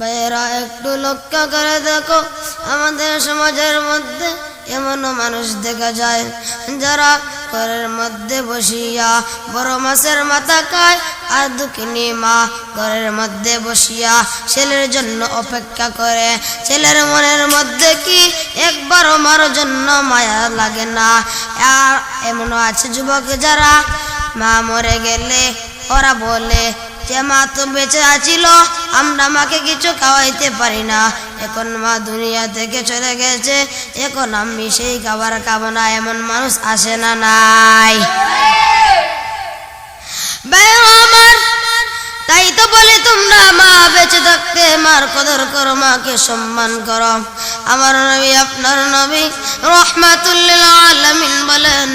ভাইয়েরা, একটু লক্ষ্য করে দেখো, আমাদের সমাজের মধ্যে এমনও মানুষ দেখা যায় যারা ঘরের মধ্যে বসিয়া বড় মাছের মাথা খায় আর দুঃখিনী মা ঘরের মধ্যে বসিয়া ছেলের জন্য অপেক্ষা করে। ছেলের মনের মধ্যে কি একবারও মার জন্য মায়া লাগে না? আর এমনও আছে যুবক যারা মা মরে গেলে ওরা বলে, যে মা তো বেঁচে আছিল, আমরা মাকে কিছু খাওয়াইতে পারি না। এখন মা দুনিয়া থেকে চলে গেছে, এখন আমি সেই খাবার খাব না, এমন মানুষ আসে না নাই। তাই তো বলে তোমরা মা বেঁচে থাকতে, মার কদর করো, মাকে সম্মান করো। আমার নবী, আপনার নবী, রহমাতুল্লিল আলামিন বলেন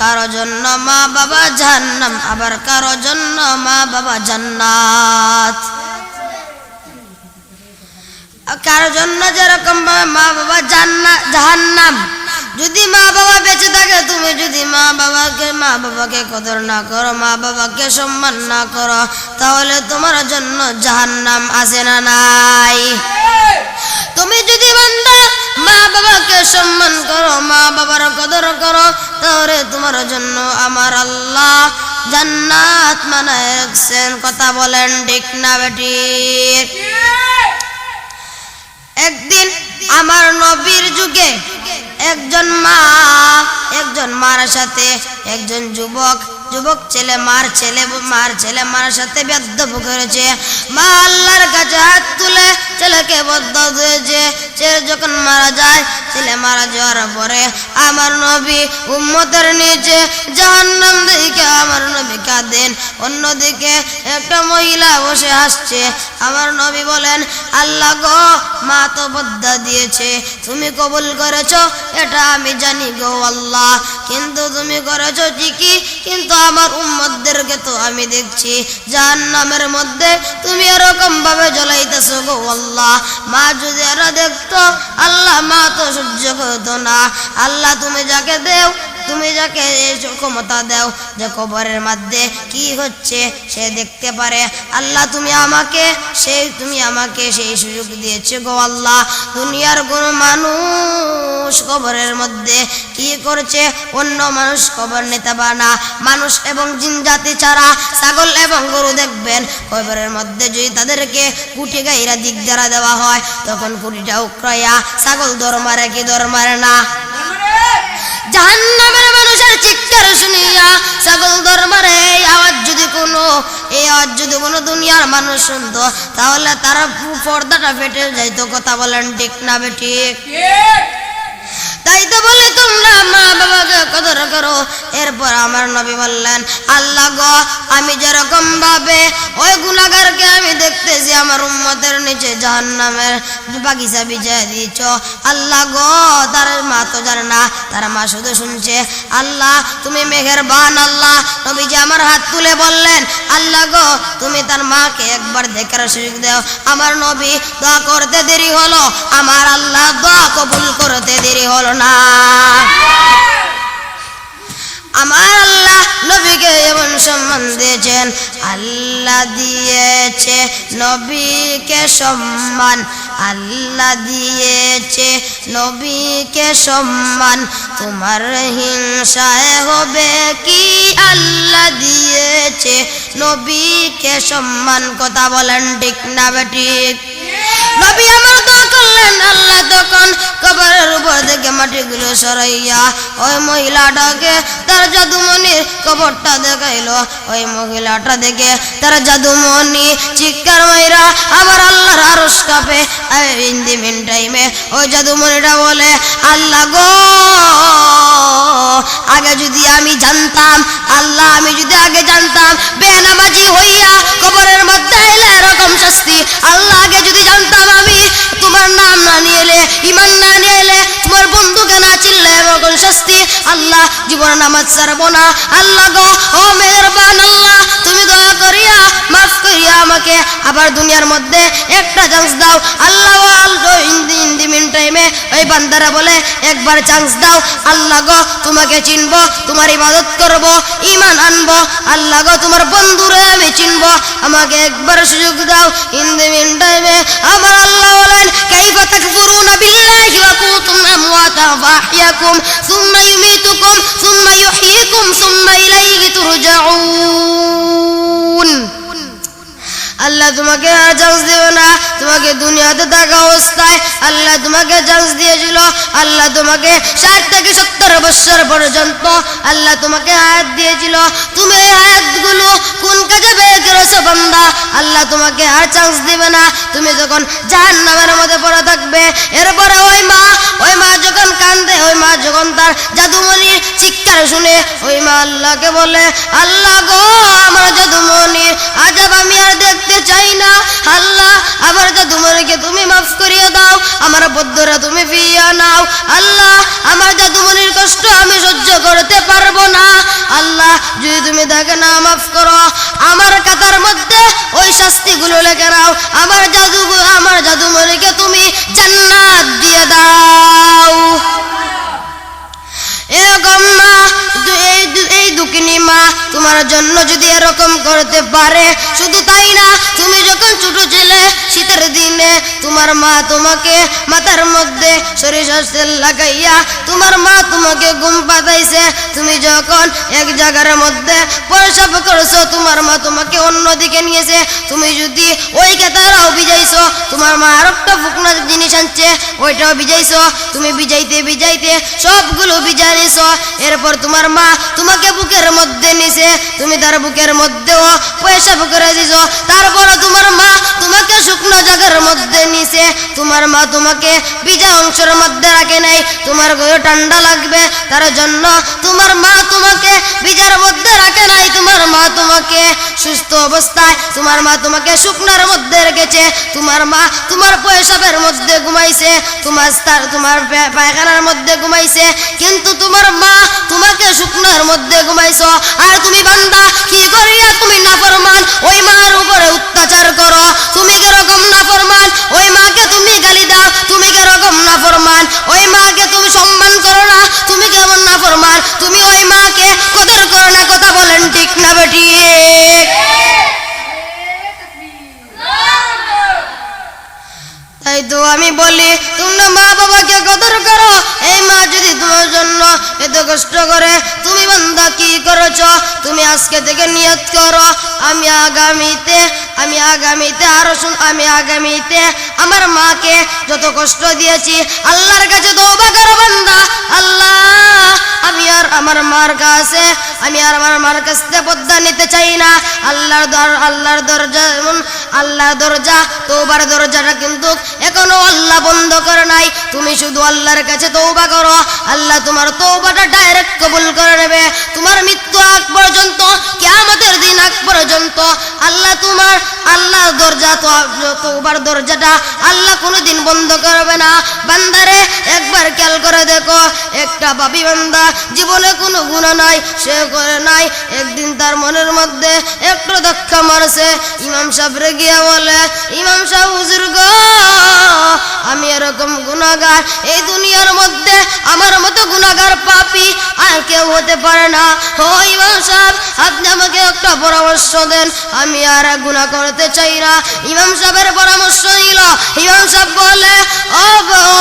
কারও জন্য মা বাবা জান্নাম আবার কারও জন্য মা বাবা জান্নাত। কারও জন্য যেরকম ভাবে মা বাবা জান্নাত জাহান্নাম, যদি মা বাবা বেঁচে থাকে, তুমি যদি মা বাবাকে মা বাবাকে কদর না করো, মা বাবাকে সম্মান না করো, তাহলে তোমার জন্য জাহান্নাম আসে না নাই? তুমি যদি বান্দা মা বাবাকে সম্মান করো, মা করো তাহলে তোমার জন্য আমার আল্লাহ জান্নাত মানায় কথা বলেন ঠিক না বেটি? একদিন আমার নবীর যুগে একজন মা, একজন মার সাথে একজন যুবক যুবক ছেলে, মার ছেলে মার ছেলে, মার সাথে বেদ্যপ করেছে। মা আল্লাহর কাছে হাত তুলে ছেলেকে বদ্ধ দিয়েছে। ছেলে যখন মারা যায়, ছেলে মারা যাওয়ার পরে আমার নবী উম্মতের নিচে জাহান্নাম দিকে আমার নবী কাঁদেন। অন্যদিকে একটা মহিলা বসে হাসছে। আমার নবী বলেন, আল্লাহ গো, মা তো বদ্ধা দিয়েছে। তুমি কবুল করেছ? এটা আমি জানি গো আল্লাহ। কিন্তু তুমি করেছ ঠিকই, কিন্তু আমার উম্মতদেরকে তো আমি দেখছি। জাহান্নামের মধ্যে তুমি এরকম ভাবে জ্বলাইতেছো গো আল্লাহ। মা যদি এরা দেখতো, আল্লাহ মা তো সহ্য করতো না। আল্লাহ তুমি যাকে দেও তুমি যাকে ক্ষমতা দাও, যে কবরের মধ্যে কি হচ্ছে সে দেখতে পারে। আল্লাহ, তুমি আমাকে সেই, তুমি আমাকে সেই সুযোগ দিয়েছে গো আল্লাহ। দুনিয়ার কোন মানুষ কবরের মধ্যে কি করছে? অন্য মানুষ খবর নিতে পারে না। মানুষ এবং জিন জাতি ছাড়া ছাগল এবং গরু দেখবেন। কবরের মধ্যে যদি তাদেরকে কুটি গাইরা দিক দ্বারা দেওয়া হয়, তখন কুটিটা উক্রয়া ছাগল দর মারে কি দর মারে না? জাহান্নামের মানুষের চিৎকার শুনিয়া ছাগল দরবারে এই আওয়াজ যদি কোনো, এই আওয়াজ যদি কোনো দুনিয়ার মানুষ শুনতো, তাহলে তারা পর্দাটা ফেটে যাইতো। কথা বলেন ঠিক না বে ঠিক। তাই তো বলে তোমরা মা বাবাকে কদর করো। এরপর আমার নবী বললেন, আল্লাহ গো, আমি যেরকম ভাবে ওই গুণাগারকে আমি দেখতেছি, আমার উম্মতের নিচে জাহান্নামের বাগিচা বিজয় দিয়েছ। আল্লাহ গো, তার মা তো জানে না, তার মা শুধু শুনছে। আল্লাহ, তুমি মেঘের বান আল্লাহ নবী যে আমার হাত তুলে বললেন, আল্লাহ গো, তুমি তার মাকে একবার দেখার সুযোগ দাও। আমার নবী দোয়া করতে দেরি হলো, আমার আল্লাহ দোয়া কবুল করতে দেরি হলো না। আমার আল্লাহ নবীকে এমন সম্মান দিয়েছেন, আল্লাহ দিয়েছে নবীকে সম্মান, আল্লাহ দিয়েছে নবীকে সম্মান। তোমার হিংসায় হবে কি? আল্লাহ দিয়েছে নবীকে সম্মান। কথা বলেন ঠিক না বেঠিক নবী আমার মাটিগুলো সরাইয়া ওই মহিলাটাকে তার জাদুমণির কবরটা দেখাইলো। ওই মহিলাটা দেখে তার জাদুমণি চিৎকার মাইরা আমার আল্লাহর আরস কাপে। ইন্দি মিন টাইমে ওই জাদুমণিটা বলে, আল্লাহ গো, আগে যদি আমি জানতাম, আল্লাহ আমি যদি আগে জানতাম, বেনামাজি হইয়া কবরের মধ্যে এলে এরকম শাস্তি, আল্লাহ আগে যদি জানতাম আমি, তোমার নাম না নিয়ে এলে ইমান আল্লাহ জীবন নামাজ ছাড়বো না। আল্লাহ গো, ও মেহরবান আল্লাহ, তুমি দয়া করিয়া মাফ করিয়া আমাকে আবার দুনিয়ার মধ্যে একটা চান্স দাও। আল্লাহ মিন টাইমে ওই বান্দারা বলে, একবার চান্স দাও। আল্লাহ গো, তোমাকে চিনবো, তোমার ইবাদত করব ইমান আনব। আল্লাহ গো, তোমার বন্ধুরে আমি চিনবো, আমাকে একবার সুযোগ দাও। ইন দ্য মিন টাইমে আমার আল্লাহ বলেন কাইফা আমওয়াতা তোমাকে দুনিয়াতে থাকা অবস্থায় আল্লাহ তোমাকে চান্স দিয়েছিল। আল্লাহ তোমাকে ষাট থেকে সত্তর বছর পর্যন্ত আল্লাহ তোমাকে আয়াত দিয়েছিল। তুমি এই আয়াতগুলো কোন কাজে বের করেছ বান্দা? আল্লাহ তোমাকে আর চান্স দিবে না। তুমি যখন জাহান নামের মধ্যে পড়ে থাকবে, এরপরে ওই মা ওই মা যখন কান্দে ওই মা যখন তার জাদুমণির চিৎকার শুনে, ওই মা আল্লাহকে বলে, আল্লাহ গো, আমার জাদুমণির আজাব দেখতে চাই না। আল্লাহ, আমার জাদুমনিকে তুমি মাফ করিয়ে দাও, আমার বদ্ধরা তুমি ফিরিয়ে নাও। আল্লাহ, আমার জাদুমনির কষ্ট আমি সহ্য করতে পারব না। আল্লাহ, যদি তুমি তাকে না মাফ করো, আমার কাতার মধ্যে ওই শাস্তিগুলো লেখে নাও। আমার জাদু আমার জাদুমনিকে তুমি জান্নাত তোমার জন্য যদি এরকম করতে পারে, শুধু তাই না, তুমি যখন ছোট ছিলে, শীতের দিনে তোমার মা তোমাকে মাথার মধ্যে সরিষার তেল লাগাইয়া, তোমার মা তোমাকে ঘুম পাতাইছে। তুমি যখন এক জায়গার মধ্যে প্রসাব করছ, তোমার মা তোমাকে অন্যদিকে নিয়েছে। তুমি যদি ওই কেতারাও ভিজাইছো তোমার মা আর একটা ফুকনা জিনিস আনছে ওইটাও ভিজাইছো তুমি ভিজাইতে ভিজাইতে সবগুলো ভিজা নিছো। এরপর তোমার মা তোমাকে বুকের মধ্যে নিছে। তুমি তার বুকের মধ্যেও পয়সা করে দিছ। তারপরে তোমার শুকনো জায়গার মধ্যে নিছে তোমার মা তোমাকে ভিজা অংশের মধ্যে রাখে নাই, তোমার গয়ে ঠান্ডা লাগবে, তার জন্য তোমার মা তোমাকে ভিজার মধ্যে রাখে নাই, তোমার মা তোমাকে সুস্থ অবস্থায়, তোমার মা তোমাকে শুকনার মধ্যে রেখেছে, তোমার মা তোমার পয়সাবের মধ্যে ঘুমাইছে, তোমার তোমার পায়খানার মধ্যে ঘুমাইছে, কিন্তু তোমার মা তোমাকে শুকনার মধ্যে ঘুমাইছো, আর তুমি বান্দা, কি করিয়া তুমি নাফরমান? ওই মার উপরে অত্যাচার করো, তুমি কীরকম নাফরমান, ওই মাকে তুমি গালি দাও, তুমি কেরকম নাফরমান? ওই মাকে তুমি সম্মান করো না, তুমি কেমন নাফরমান? তুমি ওই মাকে কদর করো না, কথা বলেন ঠিক না বেটি তাই তো আমি বলি, তোমরা মা বাবাকে কদর করো, এই মা যদি তোমার জন্য এত কষ্ট করে, তুমি বান্দা কি করেছ? তুমি আজকে থেকে নিয়ত করো। আমি আগামীতে আমি আগামীতে, আরও শুন, আমি আগামীতে আমার মাকে যত কষ্ট দিয়েছি, আল্লাহর কাছে তওবা করো বান্দা। আল্লাহ, আমি আর আমার মার কাছে, আমি আর আমার মার কাছ থেকে পদ্মা নিতে চাই না। আল্লাহর দর, আল্লাহর দরজা এমন আল্লাহর দরজা তোবার দরজাটা কিন্তু এখনও আল্লাহ বন্ধ করে নাই। তুমি শুধু আল্লাহর কাছে তৌবা করো। আল্লাহ তোমার তৌবাটা ডাইরেক্ট কবুল করে নেবে। তোমার মৃত্যু আগ পর্যন্ত, কিয়ামতের দিন আগ পর্যন্ত, আল্লাহ তোমার, আল্লাহ দরজা তো তৌবার দরজাটা আল্লাহ কোনোদিন বন্ধ করবে না। বান্দারে, একবার খেয়াল করে দেখো, একটা বাবি বান্দা জীবনে কোনো গুণা নাই, সে করে নাই, একদিন তার মনের মধ্যে একটু ধাক্কা মারছে। ইমাম সাহেবরে গিয়া বলে, ইমাম সাহেব, হুজুর গো, আমি এরকম গুণাগার এই দুনিয়ার মধ্যে আমার মতো গুণাগার পাপি আর কেউ হতে পারে না। ও ইমাম সাহেব, আপনি আমাকে একটা পরামর্শ দেন। আমি আর গুণা করতে চাই না। ইমাম সাহেবের পরামর্শ নিল। ইমাম সাহেব বলে, ও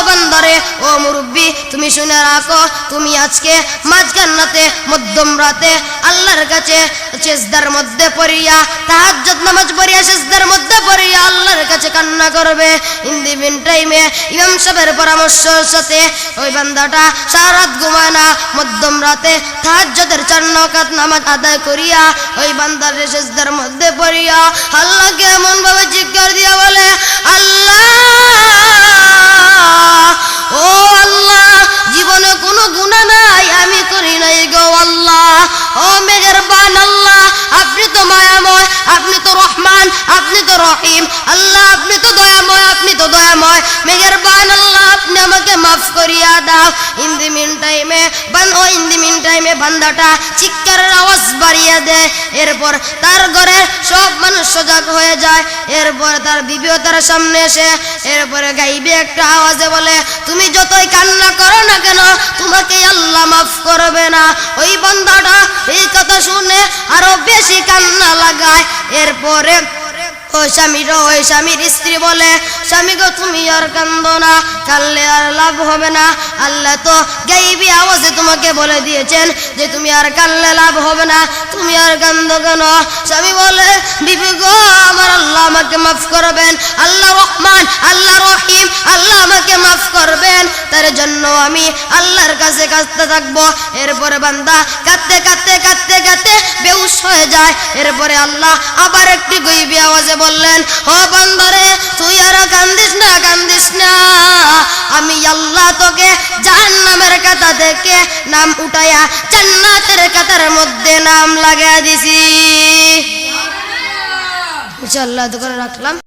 বান্দারে, ও মুরব্বী, তুমি শুনে রাখো, তুমি আজকে মাঝখান্নাতে মধ্যম রাতে আল্লাহর কাছে চেষ্টার মধ্যে পড়িয়া, তাহাজ্জুদ নামাজ পড়িয়া, চেষ্টার মধ্যে পড়িয়া আল্লাহর কাছে কান্না করবে। ইন দি টাইমে ইমাম সাহেবের পরামর্শের সাথে ওই বান্দাটা সারা রাত ঘুমায় না। মধ্যম রাতে তাহাজ্জুদের চার নকাত নামাজ আদায় করিয়া ওই বান্দার চেষ্টার মধ্যে পড়িয়া আল্লাহকে এমন ভাবে চিৎকার দিয়া বলে, আল্লাহ, ও আল্লাহ, জীবনে কোনো গুণা নাই, আমি করি নাই গো আল্লাহ। ও মেহেরবান আল্লাহ, আপনি তো মায়াময়, আপনি তো রহমান আপনি তো রহিম। আল্লাহ, আপনি তো দয়াময়, আপনি তো দয়াময়। মেহেরবান আল্লাহ, আপনি আমাকে মাফ করিয়া দাও। ইন দি মিন টাইমে বান ও ইন দি মিন টাইমে বান্দাটা চিৎকারের আওয়াজ বাড়িয়ে দেয়। এরপর তার ঘরে সব মানুষ সজাগ হয়ে যায়। এরপর তার বিবিও তার সামনে এসে, এরপরে গাইবে একটা আওয়াজে বলে, তুমি যতই কান্না করো না কেন, তোমাকে আল্লাহ মাফ করবে না। ওই বান্দাটা এই কথা শুনে আরও বেশি কান্না লাগায়। এরপরে ও স্বামীর ওই স্বামীর স্ত্রী বলে, স্বামী গো, তুমি আর কান্দো না কানলে আর লাভ হবে না। আল্লাহ তো গাইবি আওয়াজে তোমাকে বলে দিয়েছেন যে, তুমি আর কানলে লাভ হবে না, তুমি আর কান্দো কেন? স্বামী বলে, বিবি গো, আমার আল্লাহ আমাকে মাফ করবেন, আল্লাহ রহমান, আল্লাহ রহিম, আল্লাহ আমাকে মাফ করবেন, তার জন্য আমি আল্লাহর কাছে কাঁদতে থাকব। এরপরে বান্দা কাঁদতে কাঁদতে কাঁদতে হয়ে যায়। এরপরে আল্লাহ আবার একটি গইবি আওয়াজে বললেন ও বান্দারে তুই আর কান্দিস না কান্দিস না। আমি আল্লাহ তোকে জাহান্নামের কাতা থেকে নাম উঠাইয়া জান্নাতের কাতার মধ্যে নাম লাগাই দিছি। ইনশাআল্লাহ করে রাখলাম।